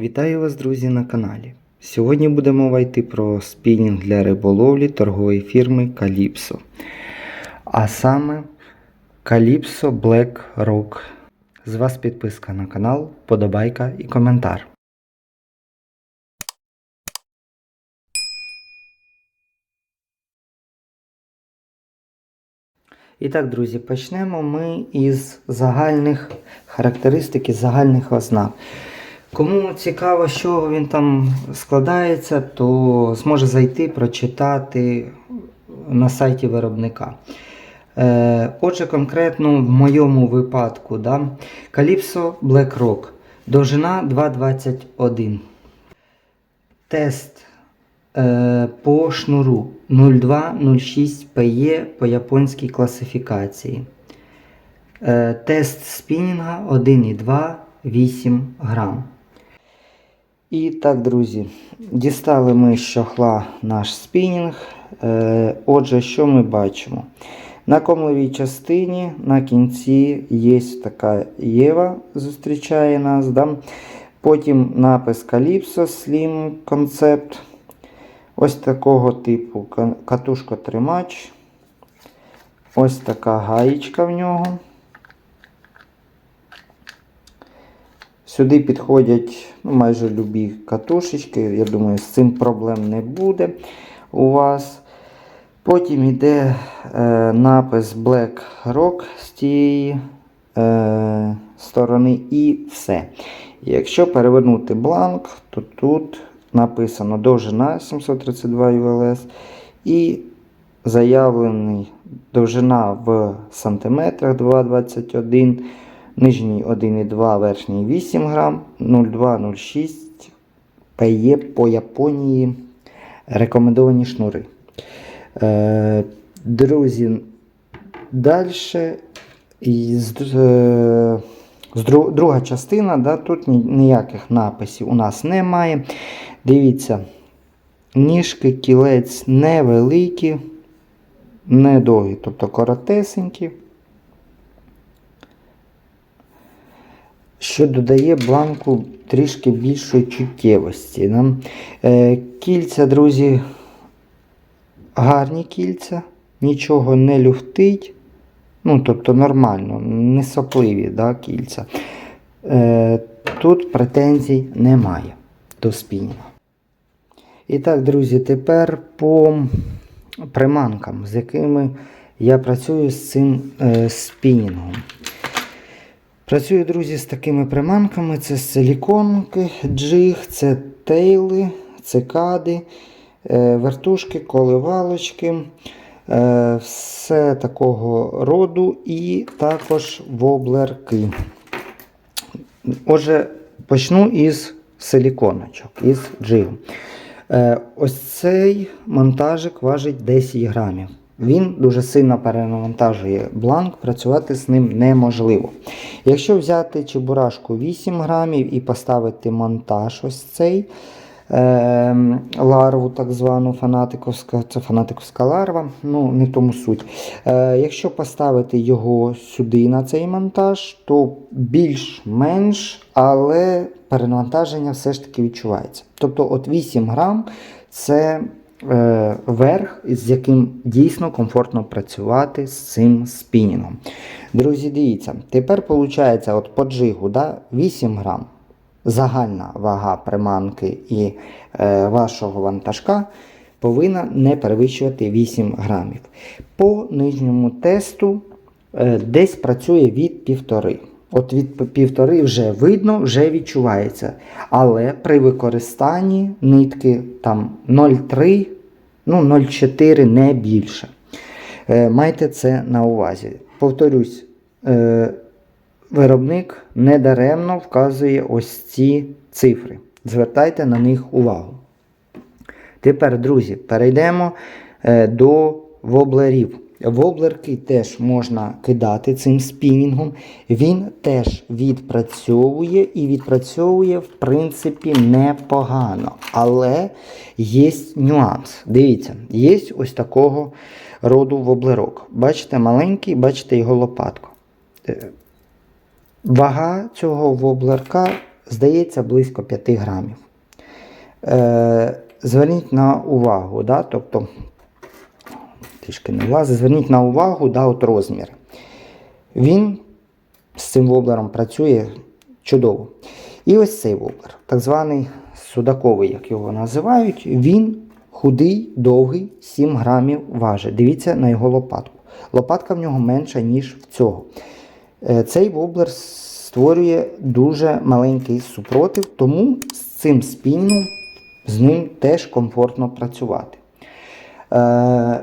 Вітаю вас, друзі, на каналі. Сьогодні буде мова йти про спінінг для риболовлі торгової фірми Calypso. А саме Calypso Black Rock. З вас підписка на канал, подобайка і коментар. І так, друзі, почнемо ми із загальних характеристик і загальних ознак. Кому цікаво, чого він там складається, то зможе зайти, прочитати на сайті виробника. Е, Отже, конкретно в моєму випадку, да, Calypso Black Rock, довжина 2,21. Тест е, по шнуру 0206 PE по японській класифікації. Е, тест спінінга 1,2 8 грам. І так, друзі, дістали ми з чохла наш спінінг. Е, Отже, що ми бачимо? На комлевій частині на кінці є така Єва, зустрічає нас. Да? Потім напис Calypso Slim Concept. Ось такого типу катушко-тримач. Ось така гаєчка в нього. Сюди підходять ну, майже любі катушечки. Я думаю, з цим проблем не буде у вас. Потім йде е, напис Black Rock з тієї е, сторони і все. Якщо перевернути бланк, то тут написано довжина 732 ULS і заявлений довжина в сантиметрах 2,21 Нижній 1,2, верхній 8 грам, 0,2-0,6 ПЕ по Японії рекомендовані шнури. Е, Друзі, далі друга частина, да, тут ніяких написів у нас немає. Дивіться, ніжки, кілець невеликі, недовгі, тобто коротесенькі. Що додає бланку трішки більшої чуттєвості. Да? Е, Кільця, друзі, гарні кільця, нічого не люфтить. Ну, тобто нормально, не сопливі да, кільця. Е, Тут претензій немає до спінінга. І так, друзі, тепер по приманкам, з якими я працюю з цим е, спінінгом. Працюю, друзі, з такими приманками: це силіконки, джиг, це тейли, цикади, е, вертушки, коливалочки. Е, все такого роду і також воблерки. Отже, почну із силіконочок, із джигу. Е, ось цей монтажик важить 10 грамів. Він дуже сильно перенавантажує бланк, працювати з ним неможливо. Якщо взяти чебурашку 8 грамів і поставити монтаж ось цей е, ларву, так звану фанатиковська, це фанатиковська ларва, ну не в тому суть. Е, Якщо поставити його сюди на цей монтаж, то більш-менш, але перенавантаження все ж таки відчувається. Тобто от 8 грам це верх, з яким дійсно комфортно працювати з цим спінінгом. Друзі, дивіться, тепер виходить от по джигу да, 8 грам. Загальна вага приманки і е, вашого вантажка повинна не перевищувати 8 грамів. По нижньому тесту е, десь працює від 1,5. От від півтори вже видно, вже відчувається. Але при використанні нитки там 0,3, ну 0,4 не більше. Е, Майте це на увазі. Повторюсь, е, виробник недаремно вказує ось ці цифри. Звертайте на них увагу. Тепер, друзі, перейдемо е, до воблерів. Воблерки теж можна кидати цим спінінгом. Він теж відпрацьовує і відпрацьовує, в принципі, непогано. Але є нюанс. Дивіться, є ось такого роду воблерок. Бачите, маленький, бачите його лопатку. Вага цього воблерка здається, близько 5 грамів. Е, зверніть на увагу, да, тобто, трішки не влазить, зверніть на увагу да, от розмір. Він з цим воблером працює чудово. І ось цей воблер, так званий судаковий, як його називають, він худий, довгий, 7 грамів важить. Дивіться на його лопатку. Лопатка в нього менша, ніж в цього. Е, Цей воблер створює дуже маленький супротив, тому з цим спінном з ним теж комфортно працювати. Е,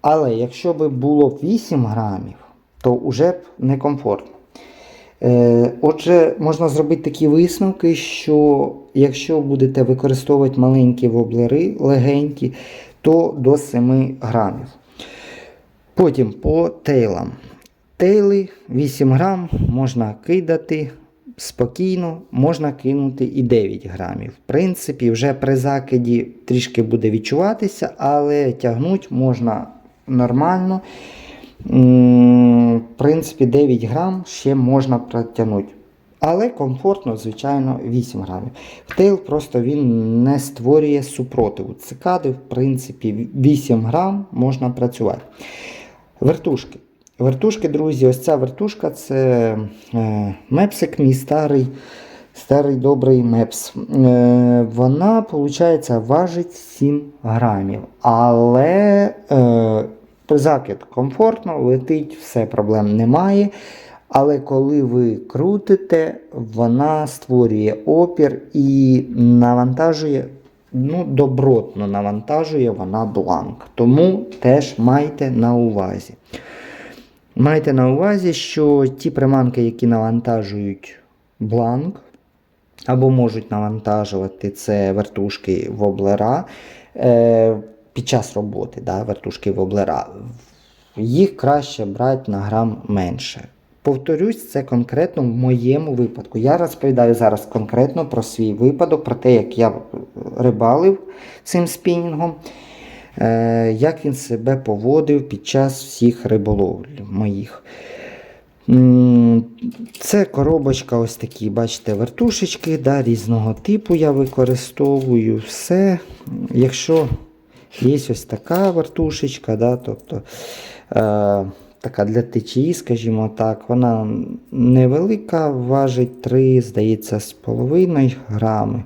але якщо б було 8 грамів, то вже б некомфортно. Е, Отже, можна зробити такі висновки, що якщо будете використовувати маленькі воблери, легенькі, то до 7 грамів. Потім по тейлам. Тейли 8 грам можна кидати спокійно, можна кинути і 9 грамів. В принципі, вже при закиді трішки буде відчуватися, але тягнути можна нормально. В принципі, 9 грам ще можна протягнути. Але комфортно, звичайно, 8 грамів. В тейл просто він не створює супротиву. Цикади, в принципі, 8 грам можна працювати. Вертушки. Вертушки, друзі, ось ця вертушка це е, мепсик, мій старий, старий добрий мепс. Е, вона, виходить, важить 7 грамів. Але е, закид комфортно, летить, все проблем немає. Але коли ви крутите, вона створює опір і навантажує, ну, добротно навантажує вона бланк. Тому теж майте на увазі. Майте на увазі, що ті приманки, які навантажують бланк, або можуть навантажувати це вертушки воблера е, під час роботи, да, вертушки воблера, їх краще брати на грам менше. Повторюсь, це конкретно в моєму випадку. Я розповідаю зараз конкретно про свій випадок, про те, як я рибалив цим спінінгом, е, як він себе поводив під час всіх риболовль моїх. Це коробочка, ось такі, бачите, вертушечки да, різного типу я використовую все. Якщо є ось така вертушечка, да, тобто е, така для течії, скажімо так, вона невелика, важить 3, здається, з половиною грами,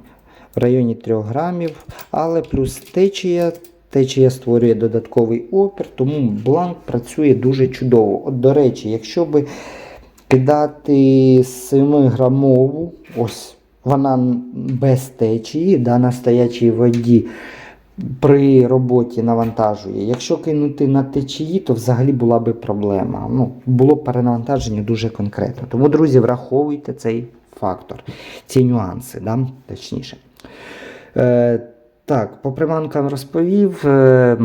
в районі 3 грамів, але плюс течія. Течія створює додатковий опір, тому бланк працює дуже чудово. От, до речі, якщо би кидати 7-грамову, ось вона без течії, да, на стоячій воді при роботі навантажує. Якщо кинути на течії, то взагалі була би проблема. Ну, було перенавантаження дуже конкретно. Тому, друзі, враховуйте цей фактор, ці нюанси, да, точніше. Е, так, по приманкам розповів. Е,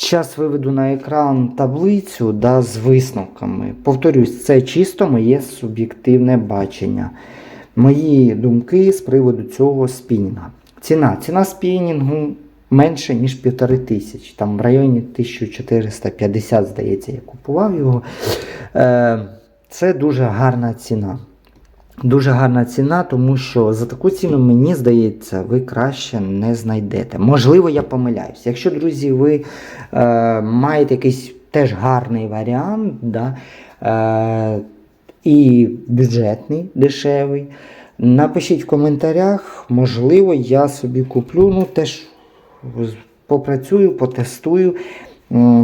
Зараз виведу на екран таблицю да, з висновками. Повторюсь, це чисто моє суб'єктивне бачення. Мої думки з приводу цього спінінга. Ціна. Ціна спінінгу менше, ніж 1500. Там в районі 1450, здається, я купував його. Е, Це дуже гарна ціна. Дуже гарна ціна, тому що за таку ціну, мені здається, ви краще не знайдете. Можливо, я помиляюсь. Якщо, друзі, ви е, маєте якийсь теж гарний варіант, да, е, і бюджетний, дешевий, напишіть в коментарях, можливо, я собі куплю, ну теж попрацюю, потестую.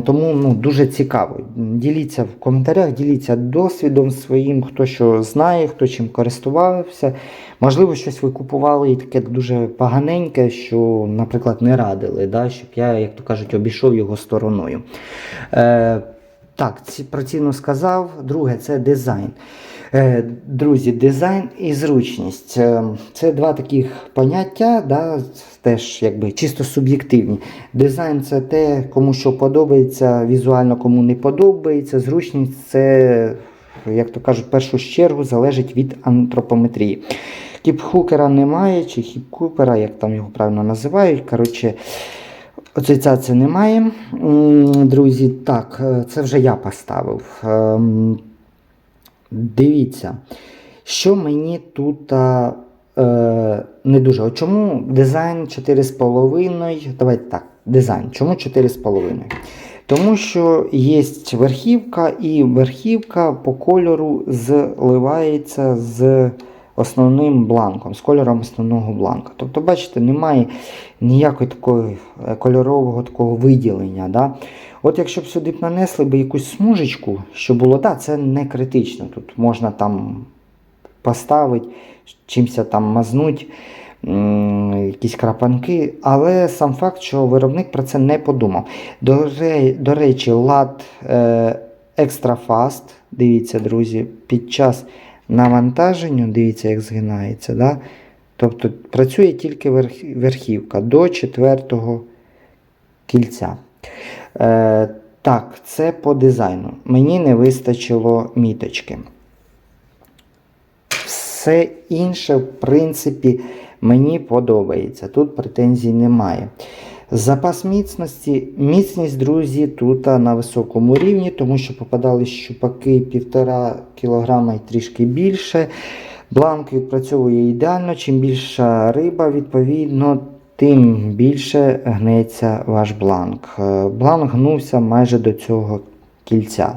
Тому ну, дуже цікаво. Діліться в коментарях, діліться досвідом своїм, хто що знає, хто чим користувався. Можливо, щось ви купували і таке дуже поганеньке, що, наприклад, не радили, да? щоб я, як то кажуть, обійшов його стороною. Е, так, про ціну сказав. Друге, це дизайн. Е, Друзі, дизайн і зручність. Е, Це два таких поняття, да, теж якби чисто суб'єктивні. Дизайн це те, кому що подобається, візуально кому не подобається. Зручність це, як то кажуть, в першу чергу залежить від антропометрії. Кіпхукера немає, чи хіпкупера, як там його правильно називають. Коротше, асоціації немає. Друзі, так, е, це вже я поставив. Дивіться, що мені тут е, не дуже. От чому дизайн 4,5? Давайте так, дизайн. Чому 4,5? Тому що є верхівка, і верхівка по кольору зливається з основним бланком, з кольором основного бланка. Тобто, бачите, немає ніякого такого е, кольорового такого виділення. Да? От якщо б сюди б нанесли б якусь смужечку, що було, да, це не критично. Тут можна там поставити, чимось там мазнуть, якісь крапанки, але сам факт, що виробник про це не подумав. До, до речі, лад е, Extra Fast, дивіться, друзі, під час навантаження, дивіться, як згинається. Да? Тобто працює тільки верхівка до четвертого кільця. Е, так, це по дизайну. Мені не вистачило міточки. Все інше, в принципі, мені подобається. Тут претензій немає. Запас міцності. Міцність, друзі, тут на високому рівні, тому що попадали щупаки 1,5 кг і трішки більше. Бланк відпрацьовує ідеально. Чим більша риба, відповідно, тим більше гнеться ваш бланк. Е, Бланк гнувся майже до цього кільця.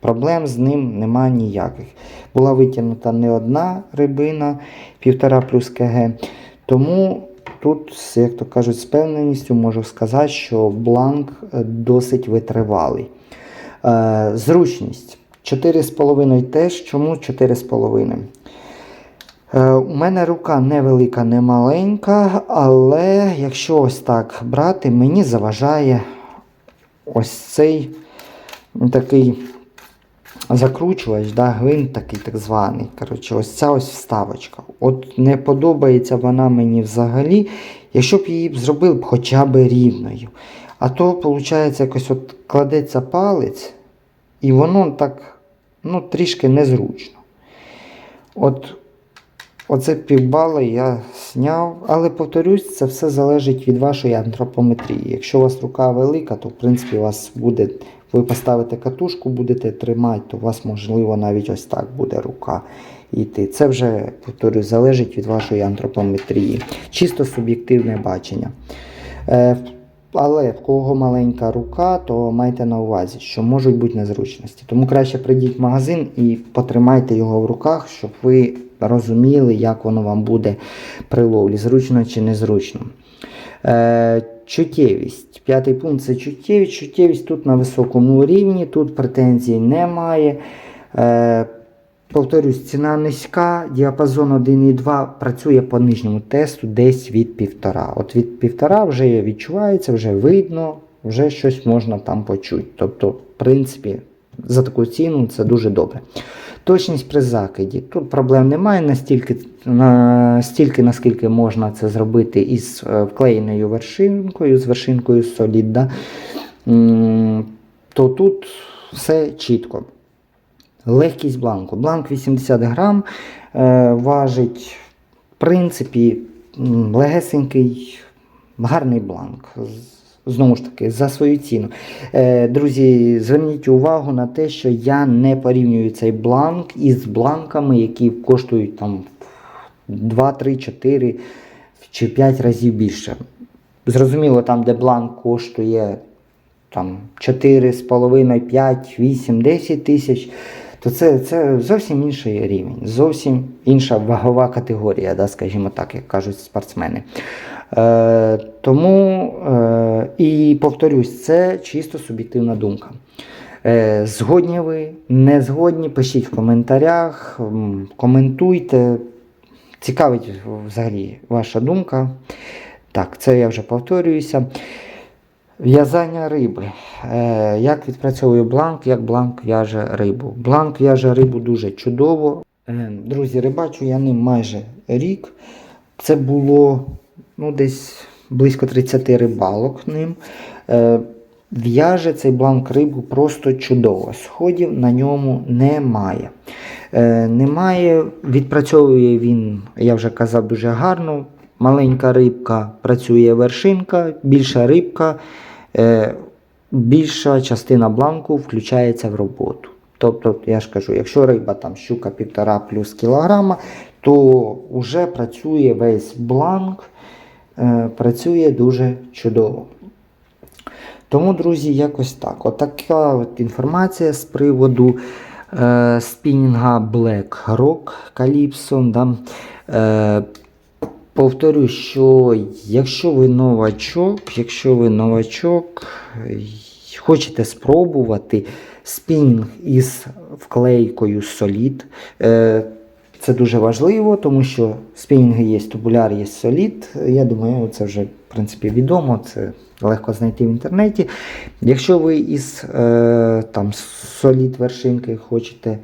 Проблем з ним нема ніяких. Була витягнута не одна рибина, 1,5 плюс КГ. Тому тут, як то кажуть, з певненістю можу сказати, що бланк е, досить витривалий. Е, зручність. 4,5 теж. Чому 4,5? Е, У мене рука невелика, не маленька, але якщо ось так брати, мені заважає ось цей такий закручувач, да, гвинт такий так званий. Коротше, ось ця ось вставочка. От не подобається вона мені взагалі, якщо б її зробив хоча б рівною. А то, виходить, якось от кладеться палець, і воно так ну, трішки незручно. От Оце півбала я зняв, але повторюсь, це все залежить від вашої антропометрії. Якщо у вас рука велика, то в принципі у вас буде, ви поставите катушку, будете тримати, то у вас можливо навіть ось так буде рука йти. Це вже, повторюсь, залежить від вашої антропометрії. Чисто суб'єктивне бачення. Е, але в кого маленька рука, то майте на увазі, що можуть бути незручності. Тому краще прийдіть в магазин і потримайте його в руках, щоб ви розуміли, як воно вам буде при ловлі, зручно чи незручно. Е, чуттєвість. П'ятий пункт це чуттєвість. Чуттєвість тут на високому рівні, тут претензій немає. Е, Повторюсь, ціна низька, діапазон 1,2 працює по нижньому тесту десь від 1,5. От від 1,5 вже відчувається, вже видно, вже щось можна там почути. Тобто, в принципі, за таку ціну це дуже добре. Точність при закиді. Тут проблем немає настільки, настільки наскільки можна це зробити із е, вклеєною вершинкою, з вершинкою Solid. Да? То тут все чітко. Легкість бланку. Бланк 80 грам е, важить, в принципі, легесенький, гарний бланк. Знову ж таки, за свою ціну. Е, друзі, зверніть увагу на те, що я не порівнюю цей бланк із бланками, які коштують там 2, 3, 4 чи 5 разів більше. Зрозуміло, там, де бланк коштує там 4,5, 5, 8, 10 тисяч, то це, це зовсім інший рівень, зовсім інша вагова категорія, да, скажімо так, як кажуть спортсмени. Е, тому е, і повторюсь, це чисто суб'єктивна думка. Е, згодні ви, не згодні, пишіть в коментарях, коментуйте. Цікавить взагалі ваша думка. Так, це я вже повторююся. В'язання риби. Е, як відпрацьовує бланк, як бланк в'яже рибу. Бланк в'яже рибу дуже чудово. Е, друзі, рибачу я ним майже рік. Це було ну, десь близько 30 рибалок ним. Е, в'яже цей бланк рибу просто чудово. Сходів на ньому немає. Е, немає, відпрацьовує він, я вже казав, дуже гарно. Маленька рибка працює вершинка, більша рибка, е, більша частина бланку включається в роботу. Тобто, я ж кажу, якщо риба там щука 1,5 плюс кілограма, то вже працює весь бланк, працює дуже чудово. Тому, друзі, якось так. Отака от інформація з приводу е, спінінга Black Rock Calypso. Да. Е, повторю, що якщо ви новачок, якщо ви новачок, е, хочете спробувати спінінг із вклейкою Solid, е, це дуже важливо, тому що спінінги є тубуляр, є солід. Я думаю, це вже в принципі відомо, це легко знайти в інтернеті. Якщо ви із е, там, солід вершинки хочете,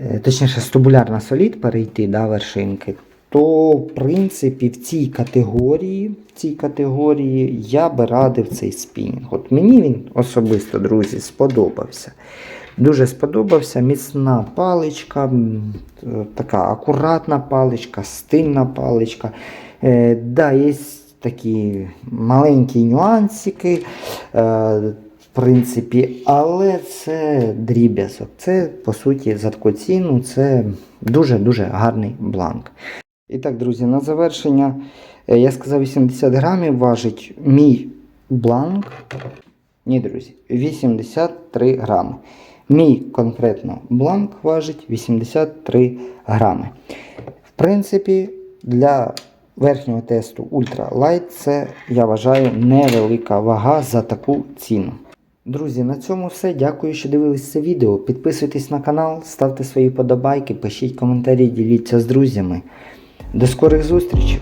е, точніше, з тубуляр на солід перейти да, вершинки, то в принципі в цій категорії, в цій категорії я би радив цей спінінг. От мені він особисто, друзі, сподобався. Дуже сподобався. Міцна паличка, е, така акуратна паличка, стильна паличка. Е, да, є такі маленькі нюансики, е, в принципі, але це дріб'язок. Це, по суті, за таку ціну це дуже-дуже гарний бланк. І так, друзі, на завершення, е, я сказав 80 грамів важить мій бланк. Ні, друзі, 83 грами. Мій конкретно бланк важить 83 грами. В принципі, для верхнього тесту Ultra Light це, я вважаю, невелика вага за таку ціну. Друзі, на цьому все. Дякую, що дивились це відео. Підписуйтесь на канал, ставте свої подобайки, пишіть коментарі, діліться з друзями. До скорих зустрічей!